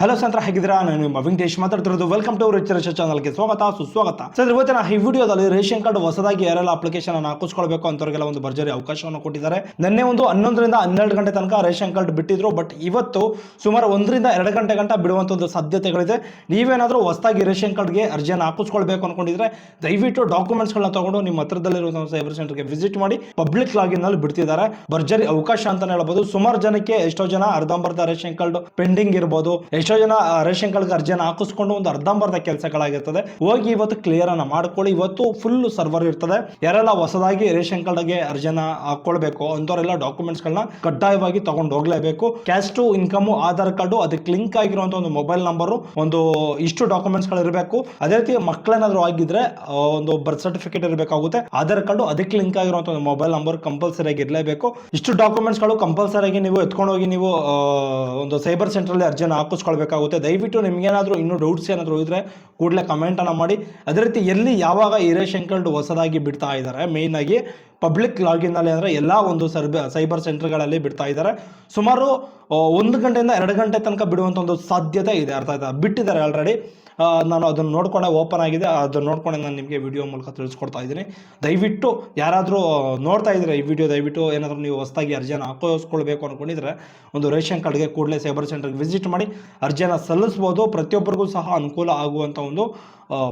Hello ಸಂತ್ರ ಹೇಗಿದ್ದೀರಾ? ನಾನು ನಿಮ್ಮ ವೆಂಕಟೇಶ್ ಮಾತಾಡ್ತಿರೋದು. ವೆಲ್ಕಮ್ ಟು ರಿಚ್ ಚಾನಲ್ಗೆ ಸ್ವಾಗತ, ಸುಸ್ವಾಗತ. ಸರ್, ಇವತ್ತಿನ ಈ ವಿಡಿಯೋದಲ್ಲಿ ರೇಷನ್ ಕಾರ್ಡ್ ಹೊಸದಾಗಿ ಯಾರೆಲ್ಲ ಅಪ್ಲಿಕೇಶನ್ ಅನ್ನು ಹಾಕಿಸ್ಕೊಳ್ಬೇಕು ಅಂತವ್ರಿಗೆಲ್ಲ ಒಂದು ಭರ್ಜರಿ ಅವಕಾಶವನ್ನು ಕೊಟ್ಟಿದ್ದಾರೆ. ನಿನ್ನೆ ಒಂದು ಹನ್ನೊಂದರಿಂದ ಹನ್ನೆರಡು ಗಂಟೆ ತನಕ ರೇಷನ್ ಕಾರ್ಡ್ ಬಿಟ್ಟಿದ್ರು ಬಟ್ ಇವತ್ತು ಸುಮಾರು ಒಂದರಿಂದ ಎರಡು ಗಂಟೆ ಗಂಟ ಬಿಡುವಂಥ ಒಂದು ಸಾಧ್ಯತೆಗಳಿದೆ. ನೀವೇನಾದರೂ ಹೊಸದಾಗಿ ರೇಷನ್ ಕಾರ್ಡ್ಗೆ ಅರ್ಜಿಯನ್ನು ಹಾಕಿಸ್ಕೊಳ್ಬೇಕು ಅನ್ಕೊಂಡಿದ್ರೆ ದಯವಿಟ್ಟು ಡಾಕ್ಯುಮೆಂಟ್ಸ್ಗಳನ್ನ ತಗೊಂಡು ನಿಮ್ಮ ಹತ್ರದಲ್ಲಿರುವಂಥ ಸೈಬರ್ ಸೆಂಟರ್ಗೆ ವಿಸಿಟ್ ಮಾಡಿ ಪಬ್ಲಿಕ್ ಲಾಗಿನ್ ಅಲ್ಲಿ ಬಿಡ್ತಿದ್ದಾರೆ. ಭರ್ಜರಿ ಅವಕಾಶ ಅಂತಾನೆ ಹೇಳ್ಬೋದು. ಸುಮಾರು ಜನಕ್ಕೆ ಎಷ್ಟೋ ಜನ ಅರ್ಧಂಬರ್ಧ ರೇಷನ್ ಕಾರ್ಡ್ ಪೆಂಡಿಂಗ್ ಇರ್ಬೋದು ಎಷ್ಟೋ ಜನ ರೇಷನ್ ಅರ್ಜಿಯನ್ನು ಹಾಕಿಸ್ಕೊಂಡು ಒಂದು ಅರ್ಧಂಬರ್ಧ ಕೆಲಸಗಳಾಗಿರ್ತದೆ. ಹೋಗಿ ಇವತ್ತು ಕ್ಲಿಯರ್ ಅನ್ನ ಮಾಡ್ಕೊಳ್ಳಿ. ಇವತ್ತು ಫುಲ್ ಸರ್ವರ್ ಇರ್ತದೆ. ಯಾರೆಲ್ಲ ಹೊಸದಾಗಿ ರೇಷನ್ ಕಾರ್ಡ್ಗೆ ಅರ್ಜಿಯನ್ನ ಹಾಕೊಳ್ಬೇಕು ಅಂತವರೆಲ್ಲ ಡಾಕ್ಯುಮೆಂಟ್ಸ್ಗಳನ್ನ ಕಡ್ಡಾಯವಾಗಿ ತಗೊಂಡು ಹೋಗ್ಲೇಬೇಕು. ಕ್ಯಾಸ್ಟ್ ಇನ್ಕಮ್ ಆಧಾರ್ ಕಾರ್ಡು ಅದಕ್ಕೆ ಲಿಂಕ್ ಆಗಿರುವಂತ ಒಂದು ಮೊಬೈಲ್ ನಂಬರು ಒಂದು ಇಷ್ಟು ಡಾಕ್ಯುಮೆಂಟ್ಸ್ಗಳು ಇರಬೇಕು ಅದೇ ರೀತಿ ಮಕ್ಕಳೇನಾದ್ರು ಆಗಿದ್ರೆ ಒಂದು ಬರ್ತ್ ಸರ್ಟಿಫಿಕೇಟ್ ಇರಬೇಕಾಗುತ್ತೆ. ಆಧಾರ್ ಕಾರ್ಡು ಅದಕ್ಕೆ ಲಿಂಕ್ ಆಗಿರುವಂತ ಒಂದು ಮೊಬೈಲ್ ನಂಬರ್ ಕಂಪಲ್ಸರಿ ಆಗಿ ಇರಲೇಬೇಕು. ಇಷ್ಟು ಡಾಕ್ಯುಮೆಂಟ್ಸ್ಗಳು ಕಂಪಲ್ಸರಿ ಆಗಿ ನೀವು ಎತ್ಕೊಂಡು ಹೋಗಿ ನೀವು ಒಂದು ಸೈಬರ್ ಸೆಂಟರ್ ಅಲ್ಲಿ ಅರ್ಜಿಯನ್ನು ಹಾಕಿಸ್ಕೊಳ್ಬೇಕಾಗುತ್ತೆ ದಯವಿಟ್ಟು ನಿಮಗೇನಾದರೂ ಇನ್ನೂ ಡೌಟ್ಸ್ ಏನಾದರೂ ಇದ್ರೆ ಕೂಡಲೇ ಕಮೆಂಟ್ ಅನ್ನ ಮಾಡಿ. ಅದೇ ರೀತಿ ಎಲ್ಲಿ ಯಾವಾಗ ರೇಷನ್ ಕಾರ್ಡ್ ಹೊಸದಾಗಿ ಬಿಡ್ತಾ ಇದ್ದಾರೆ ಮೇಯ್ನಾಗಿ ಪಬ್ಲಿಕ್ ಲಾಗಿನ್ ಅಂದರೆ ಎಲ್ಲ ಒಂದು ಸರ್ಬ ಸೈಬರ್ ಸೆಂಟರ್ಗಳಲ್ಲಿ ಬಿಡ್ತಾ ಇದ್ದಾರೆ ಸುಮಾರು ಒಂದು ಗಂಟೆಯಿಂದ ಎರಡು ಗಂಟೆ ತನಕ ಬಿಡುವಂಥ ಒಂದು ಸಾಧ್ಯತೆ ಇದೆ, ಅರ್ಥ ಆಯ್ತಾ? ಬಿಟ್ಟಿದ್ದಾರೆ ಆಲ್ರೆಡಿ ನಾನು ಅದನ್ನು ನೋಡ್ಕೊಂಡೆ ಓಪನ್ ಆಗಿದೆ. ಅದನ್ನು ನೋಡ್ಕೊಂಡೆ ನಾನು ನಿಮಗೆ ವಿಡಿಯೋ ಮೂಲಕ ತಿಳಿಸ್ಕೊಡ್ತಾ ಇದ್ದೀನಿ. ದಯವಿಟ್ಟು ಯಾರಾದರೂ ನೋಡ್ತಾ ಇದ್ದೀರಾ ಈ ವಿಡಿಯೋ ದಯವಿಟ್ಟು ಏನಾದರೂ ನೀವು ಹೊಸದಾಗಿ ಅರ್ಜಿಯನ್ನು ಹಾಕೋಸ್ಕೊಳ್ಬೇಕು ಅಂದ್ಕೊಂಡಿದ್ರೆ ಒಂದು ರೇಷನ್ ಕಾರ್ಡ್ಗೆ ಕೂಡಲೇ ಸೈಬರ್ ಸೆಂಟರ್ಗೆ ವಿಸಿಟ್ ಮಾಡಿ. ಅರ್ಜಿಯನ್ನು ಸಲ್ಲಿಸ್ಬೋದು. ಪ್ರತಿಯೊಬ್ಬರಿಗೂ ಸಹ ಅನುಕೂಲ ಆಗುವಂಥ ಒಂದು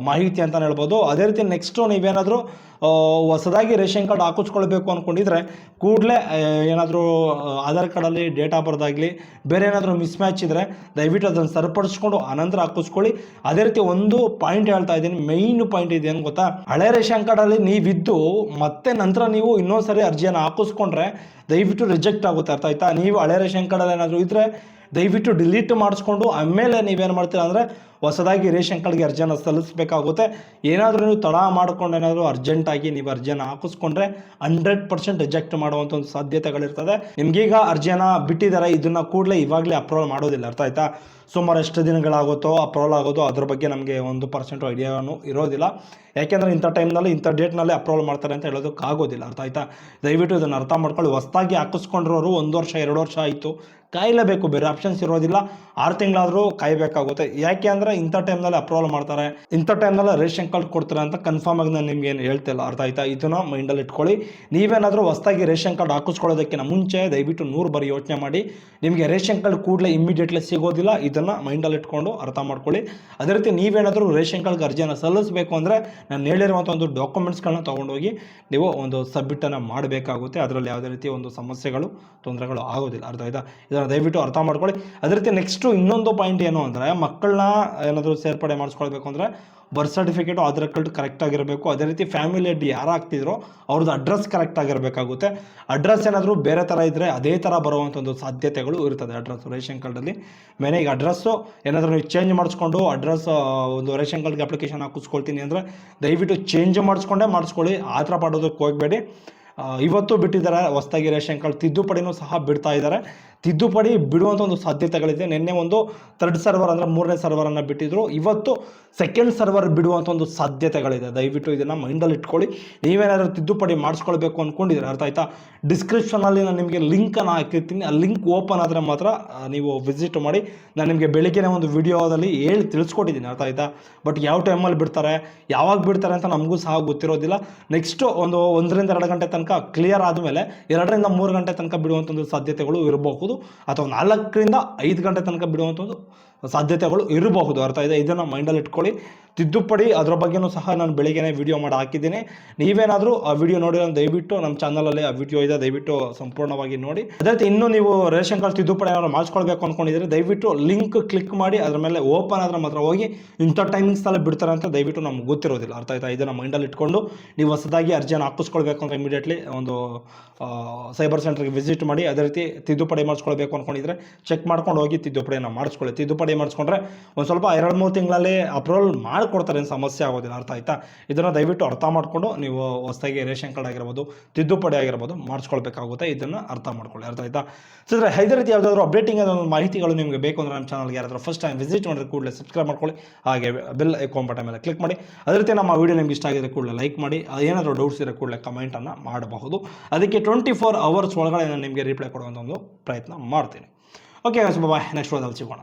ಮಾಹಿತಿ ಅಂತ ಹೇಳ್ಬೋದು. ಅದೇ ರೀತಿ ನೆಕ್ಸ್ಟು ನೀವೇನಾದರೂ ಹೊಸದಾಗಿ ರೇಷನ್ ಕಾರ್ಡ್ ಹಾಕಿಸ್ಕೊಳ್ಬೇಕು ಅಂದ್ಕೊಂಡಿದ್ರೆ ಕೂಡಲೇ ಏನಾದರೂ ಆಧಾರ್ ಕಾರ್ಡಲ್ಲಿ ಡೇಟ್ ಆಫ್ ಬರ್ತ್ ಆಗಲಿ, ಬೇರೆ ಏನಾದರೂ ಮಿಸ್ ಮ್ಯಾಚ್ ಇದ್ದರೆ ದಯವಿಟ್ಟು ಅದನ್ನು ಸರಿಪಡಿಸ್ಕೊಂಡು ಆನಂತರ ಹಾಕಿಸ್ಕೊಳ್ಳಿ. ಅದೇ ರೀತಿ ಒಂದು ಪಾಯಿಂಟ್ ಹೇಳ್ತಾ ಇದ್ದೀನಿ. ಮೈನ್ ಪಾಯಿಂಟ್ ಇದೆ ಏನು ಗೊತ್ತಾ? ಹಳೆ ರೇಷನ್ ಕಾರ್ಡಲ್ಲಿ ನೀವಿದ್ದು, ಮತ್ತೆ ನಂತರ ನೀವು ಇನ್ನೊಂದ್ಸರಿ ಅರ್ಜಿಯನ್ನು ಹಾಕಿಸ್ಕೊಂಡ್ರೆ ದಯವಿಟ್ಟು ರಿಜೆಕ್ಟ್ ಆಗುತ್ತೆ ಅರ್ಥ ಆಯ್ತಾ? ನೀವು ಹಳೆ ರೇಷನ್ ಕಾರ್ಡಲ್ಲಿ ಏನಾದರೂ ಇದ್ದರೆ ದಯವಿಟ್ಟು ಡಿಲೀಟ್ ಮಾಡಿಸ್ಕೊಂಡು, ಆಮೇಲೆ ನೀವೇನು ಮಾಡ್ತೀರಾ ಅಂದರೆ ಹೊಸದಾಗಿ ರೇಷನ್ ಕಾರ್ಡ್ಗೆ ಅರ್ಜಿಯನ್ನು ಸಲ್ಲಿಸಬೇಕಾಗುತ್ತೆ. ಏನಾದರೂ ನೀವು ತಡ ಮಾಡಿಕೊಂಡು ಏನಾದರೂ ಅರ್ಜೆಂಟಾಗಿ ನೀವು ಅರ್ಜಿಯನ್ನು ಹಾಕಿಸ್ಕೊಂಡ್ರೆ ಹಂಡ್ರೆಡ್ ಪರ್ಸೆಂಟ್ ರಿಜೆಕ್ಟ್ ಮಾಡುವಂಥ ಒಂದು ಸಾಧ್ಯತೆಗಳಿರ್ತದೆ. ನಿಮಗೀಗ ಅರ್ಜಿಯನ್ನು ಬಿಟ್ಟಿದ್ದಾರೆ ಇದನ್ನು ಕೂಡಲೇ ಇವಾಗಲೇ ಅಪ್ರೂವಲ್ ಮಾಡೋದಿಲ್ಲ. ಅರ್ಥ ಆಯ್ತಾ? ಸುಮಾರು ಎಷ್ಟು ದಿನಗಳಾಗುತ್ತೋ ಅಪ್ರೂವಲ್ ಆಗೋದು ಅದ್ರ ಬಗ್ಗೆ ನಮಗೆ ಒಂದು ಪರ್ಸೆಂಟ್ ಐಡಿಯಾನು ಇರೋದಿಲ್ಲ. ಯಾಕೆಂದರೆ ಇಂಥ ಟೈಮ್ನಲ್ಲಿ ಇಂಥ ಡೇಟ್ನಲ್ಲಿ ಅಪ್ರೂವಲ್ ಮಾಡ್ತಾರೆ ಅಂತ ಹೇಳೋದಕ್ಕಾಗೋದಿಲ್ಲ ಅರ್ಥ ಆಯ್ತಾ? ದಯವಿಟ್ಟು ಇದನ್ನು ಅರ್ಥ ಮಾಡ್ಕೊಳ್ಳಿ. ಹೊಸದಾಗಿ ಹಾಕಿಸ್ಕೊಂಡಿರೋರು ಒಂದು ವರ್ಷ, ಎರಡು ವರ್ಷ ಆಯಿತು. ಕಾಯಲೇಬೇಕು. ಬೇರೆ ಆಪ್ಷನ್ಸ್ ಇರೋದಿಲ್ಲ. ಆರು ತಿಂಗಳಾದರೂ ಕಾಯಬೇಕಾಗುತ್ತೆ. ಯಾಕೆ ಇಂಥ ಟೈಮ್ನಲ್ಲಿ ಅಪ್ರೂವಲ್ ಮಾಡ್ತಾರೆ. ಇಂಥ ಟೈಮ್ನಲ್ಲಿ ರೇಷನ್ ಕಾರ್ಡ್ ಕೊಡ್ತಾರೆ ಅಂತ ಕನ್ಫರ್ಮ್ ಆಗಿ ನಾನು ನಿಮ್ಗೆ ಏನು ಹೇಳ್ತಿಲ್ಲ ಅರ್ಥ ಆಯ್ತಾ? ಇದನ್ನ ಮೈಂಡಲ್ಲಿ ಇಟ್ಕೊಳ್ಳಿ. ನೀವೇನಾದರೂ ಹೊಸದಾಗಿ ರೇಷನ್ ಕಾರ್ಡ್ ಹಾಕಿಸ್ಕೊಳ್ಳೋದಕ್ಕಿಂತ ಮುಂಚೆ ದಯವಿಟ್ಟು ನೂರು ಬಾರಿ ಯೋಚನೆ ಮಾಡಿ. ನಿಮಗೆ ರೇಷನ್ ಕಾರ್ಡ್ ಕೂಡಲೇ ಇಮಿಡಿಯೇಟ್ಲಿ ಸಿಗೋದಿಲ್ಲ, ಇದನ್ನು ಮೈಂಡಲ್ಲಿ ಇಟ್ಕೊಂಡು ಅರ್ಥ ಮಾಡ್ಕೊಳ್ಳಿ. ಅದೇ ರೀತಿ ನೀವೇನಾದರೂ ರೇಷನ್ ಕಾರ್ಡ್ಗೆ ಅರ್ಜಿಯನ್ನು ಸಲ್ಲಿಸಬೇಕು ಅಂದರೆ ನಾನು ಹೇಳಿರುವಂಥ ಒಂದು ಡಾಕ್ಯುಮೆಂಟ್ಸ್ಗಳನ್ನ ತೊಗೊಂಡೋಗಿ ನೀವು ಒಂದು ಸಬ್ಮಿಟನ್ನು ಮಾಡಬೇಕಾಗುತ್ತೆ. ಅದರಲ್ಲಿ ಯಾವುದೇ ರೀತಿ ಒಂದು ಸಮಸ್ಯೆಗಳು, ತೊಂದರೆಗಳು ಆಗೋದಿಲ್ಲ, ಅರ್ಥ ಆಯ್ತಾ? ಇದನ್ನು ದಯವಿಟ್ಟು ಅರ್ಥ ಮಾಡ್ಕೊಳ್ಳಿ. ಅದೇ ರೀತಿ ನೆಕ್ಸ್ಟು ಇನ್ನೊಂದು ಪಾಯಿಂಟ್ ಏನು ಅಂದರೆ ಮಕ್ಕಳನ್ನ ಏನಾದರೂ ಸೇರ್ಪಡೆ ಮಾಡಿಸ್ಕೊಳ್ಬೇಕು ಅಂದರೆ birth certificate Aadhaar card correct ಆಗಿರಬೇಕು. ಅದೇ ರೀತಿ ಫ್ಯಾಮಿಲಿ ಅಡ್ಡಿ ಯಾರು ಆಗ್ತಿದ್ರೋ ಅವ್ರದ್ದು ಅಡ್ರೆಸ್ ಕರೆಕ್ಟ್ ಆಗಿರಬೇಕಾಗುತ್ತೆ. ಅಡ್ರೆಸ್ ಏನಾದರೂ ಬೇರೆ ಥರ ಇದ್ದರೆ ಅದೇ ಥರ ಬರುವಂಥ ಒಂದು ಸಾಧ್ಯತೆಗಳು ಇರ್ತದೆ ಅಡ್ರೆಸ್ ರೇಷನ್ ಕಾರ್ಡಲ್ಲಿ ಮೇನೆ ಈಗ ಅಡ್ರೆಸ್ಸು ಏನಾದರೂ ನೀವು ಚೇಂಜ್ ಮಾಡಿಸ್ಕೊಂಡು ಅಡ್ರೆಸ್ ಒಂದು ರೇಷನ್ ಕಾರ್ಡ್ಗೆ ಅಪ್ಲಿಕೇಶನ್ ಹಾಕಿಸ್ಕೊಳ್ತೀನಿ ಅಂದರೆ ದಯವಿಟ್ಟು ಚೇಂಜ್ ಮಾಡಿಸ್ಕೊಂಡೇ ಮಾಡಿಸ್ಕೊಳ್ಳಿ. ಆ ಥರ ಮಾಡೋದಕ್ಕೆ ಹೋಗಬೇಡಿ. ಇವತ್ತು ಬಿಟ್ಟಿದ್ದಾರೆ ಹೊಸದಾಗಿ ರೇಷನ್ ಕಾರ್ಡ್ ತಿದ್ದುಪಡಿನೂ ಸಹ ಬಿಡ್ತಾ ಇದ್ದಾರೆ. ತಿದ್ದುಪಡಿ ಬಿಡುವಂಥ ಒಂದು ಸಾಧ್ಯತೆಗಳಿದೆ. ನಿನ್ನೆ ಒಂದು ಥರ್ಡ್ ಸರ್ವರ್ ಅಂದರೆ ಮೂರನೇ ಸರ್ವರನ್ನು ಬಿಟ್ಟಿದ್ರು. ಇವತ್ತು ಸೆಕೆಂಡ್ ಸರ್ವರ್ ಬಿಡುವಂಥ ಒಂದು ಸಾಧ್ಯತೆಗಳಿದೆ. ದಯವಿಟ್ಟು ಇದನ್ನು ಮೈಂಡಲ್ಲಿ ಇಟ್ಕೊಳ್ಳಿ. ನೀವೇನಾದರೂ ತಿದ್ದುಪಡಿ ಮಾಡಿಸ್ಕೊಳ್ಬೇಕು ಅಂದ್ಕೊಂಡಿದ್ರೆ ಅರ್ಥ ಆಯ್ತಾ? ಡಿಸ್ಕ್ರಿಪ್ಷನಲ್ಲಿ ನಾನು ನಿಮಗೆ ಲಿಂಕನ್ನು ಹಾಕಿರ್ತೀನಿ. ಆ ಲಿಂಕ್ ಓಪನ್ ಆದರೆ ಮಾತ್ರ ನೀವು ವಿಸಿಟ್ ಮಾಡಿ. ನಾನು ನಿಮಗೆ ಬೆಳಿಗ್ಗೆನೇ ಒಂದು ವಿಡಿಯೋದಲ್ಲಿ ಹೇಳಿ ತಿಳಿಸ್ಕೊಟ್ಟಿದ್ದೀನಿ. ಅರ್ಥ ಆಯ್ತಾ? ಬಟ್ ಯಾವ ಟೈಮಲ್ಲಿ ಬಿಡ್ತಾರೆ? ಯಾವಾಗ ಬಿಡ್ತಾರೆ ಅಂತ ನಮಗೂ ಸಹ ಗೊತ್ತಿರೋದಿಲ್ಲ. ನೆಕ್ಸ್ಟು ಒಂದು ಒಂದರಿಂದ ಎರಡು ಗಂಟೆ ತನಕ ಕ್ಲಿಯರ್ ಆದಮೇಲೆ ಎರಡರಿಂದ ಮೂರು ಗಂಟೆ ತನಕ ಬಿಡುವಂಥ ಒಂದು ಸಾಧ್ಯತೆಗಳು ಇರಬಹುದು. ಅಥವಾ ನಾಲ್ಕರಿಂದ ಐದು ಗಂಟೆ ತನಕ ಬಿಡುವಂಥ ಒಂದು ಸಾಧ್ಯತೆಗಳು ಇರಬಹುದು. ಅರ್ಥ ಇದೆ? ಇದನ್ನು ಮೈಂಡಲ್ಲಿ ಇಟ್ಕೊಳ್ಳಿ. ತಿದ್ದುಪಡಿ, ಅದರ ಬಗ್ಗೆನೂ ಸಹ ನಾನು ಬೆಳಿಗ್ಗೆ ವಿಡಿಯೋ ಮಾಡಿ ಹಾಕಿದ್ದೀನಿ. ನೀವೇನಾದರೂ ಆ ವಿಡಿಯೋ ನೋಡಿ ದಯವಿಟ್ಟು ನಮ್ಮ ಚಾನಲಲ್ಲಿ ಆ ವಿಡಿಯೋ ಇದೆ. ದಯವಿಟ್ಟು ಸಂಪೂರ್ಣವಾಗಿ ನೋಡಿ. ಅದೇ ರೀತಿ ಇನ್ನೂ ನೀವು ರೇಷನ್ ಕಾರ್ಡ್ ತಿದ್ದುಪಡಿ ಏನಾದ್ರು ಮಾಡಿಸ್ಕೊಳ್ಬೇಕು ಅಂದ್ಕೊಂಡಿದ್ರೆ ದಯವಿಟ್ಟು ಲಿಂಕ್ ಕ್ಲಿಕ್ ಮಾಡಿ, ಅದ್ರ ಮೇಲೆ ಓಪನ್ ಆದ್ರೆ ಮಾತ್ರ ಹೋಗಿ ಇಂಥ ಟೈಮಿಂಗ್ಸಲ್ಲಿ ಬಿಡ್ತಾರೆ ಅಂತ ದಯವಿಟ್ಟು ನಮ್ಗೆ ಗೊತ್ತಿರೋದಿಲ್ಲ. ಅರ್ಥ ಆಯ್ತಾ? ಇದನ್ನು ಮೈಂಡಲ್ಲಿ ಇಟ್ಕೊಂಡು ನೀವು ಹೊಸದಾಗಿ ಅರ್ಜಿಯನ್ನು ಹಾಕಿಸ್ಕೊಳ್ಬೇಕು ಅಂತ ಇಮಿಡಿಯೇಟ್ಲಿ ಒಂದು ಸೈಬರ್ ಸೆಂಟರ್ಗೆ ವಿಸಿಟ್ ಮಾಡಿ, ಅದೇ ರೀತಿ ತಿದ್ದುಪಡಿ ಮಾಡಿಸ್ಕೊಳ್ಬೇಕು ಅಂದ್ಕೊಂಡಿದ್ರೆ ಚೆಕ್ ಮಾಡ್ಕೊಂಡು ಹೋಗಿ ತಿದ್ದುಪಡಿಯನ್ನು ಮಾಡಿಸ್ಕೊಳ್ಳಿ. ತಿದ್ದುಪಡಿ ಮಾಡಿಸ್ಕೊಂಡ್ರೆ ಒಂದು ಸ್ವಲ್ಪ ಎರಡು, ಮೂರು ತಿಂಗಳಲ್ಲಿ ಅಪ್ರೂವಲ್ ಮಾಡಿಕೊಡ್ತಾರೆ, ಏನು ಸಮಸ್ಯೆ ಆಗೋದಿಲ್ಲ. ಅರ್ಥ ಆಯ್ತಾ? ಇದನ್ನು ದಯವಿಟ್ಟು ಅರ್ಥ ಮಾಡಿಕೊಂಡು ನೀವು ಹೊಸದಾಗಿ ರೇಷನ್ ಕಾರ್ಡ್ ಆಗಿರ್ಬೋದು, ತಿದ್ದುಪಡಿ ಆಗಿರ್ಬೋದು ಮಾಡಿಸ್ಕೊಳ್ಬೇಕಾಗುತ್ತೆ. ಇದನ್ನು ಅರ್ಥ ಮಾಡ್ಕೊಳ್ಳಿ. ಅರ್ಥ ಆಯ್ತಾ? ಸೊ ಇದೇ ರೀತಿ ಯಾವುದಾದ್ರು ಅಪ್ಡೇಟಿಂಗ್ ಒಂದು ಮಾಹಿತಿಗಳು ನಿಮಗೆ ಬೇಕು ಅಂದರೆ ನಮ್ಮ ಚಾನಲ್ಗೆ ಯಾರಾದರೂ ಫಸ್ಟ್ ಟೈಮ್ ವಿಸಿಟ್ ಮಾಡಿದ್ರೆ ಕೂಡಲೇ ಸಬ್ಸ್ಕ್ರೈಬ್ ಮಾಡ್ಕೊಳ್ಳಿ. ಹಾಗೆ ಬೆಲ್ ಐಕಾನ್ ಬಟನ್ ಮೇಲೆ ಕ್ಲಿಕ್ ಮಾಡಿ. ಅದೇ ರೀತಿ ನಮ್ಮ ವಿಡಿಯೋ ನಿಮ್ಗೆ ಇಷ್ಟ ಆಗಿದ್ರೆ ಕೂಡಲೇ ಲೈಕ್ ಮಾಡಿ. ಏನಾದರೂ ಡೌಟ್ಸ್ ಇದ್ರೆ ಕೂಡಲೇ ಕಮೆಂಟನ್ನು ಮಾಡಬಹುದು. ಅದಕ್ಕೆ ಟ್ವೆಂಟಿ ಫೋರ್ ಅವರ್ಸ್ ಒಳಗಡೆ ನಾನು ನಿಮಗೆ ರಿಪ್ಲೈ ಕೊಡುವಂಥ ಒಂದು ಪ್ರಯತ್ನ ಮಾಡ್ತೀನಿ. ಓಕೆ ಬಾಯ್ ನೆಕ್ಸ್ಟ್ ಓದಲ್ಲಿ ಸಿಗೋಣ.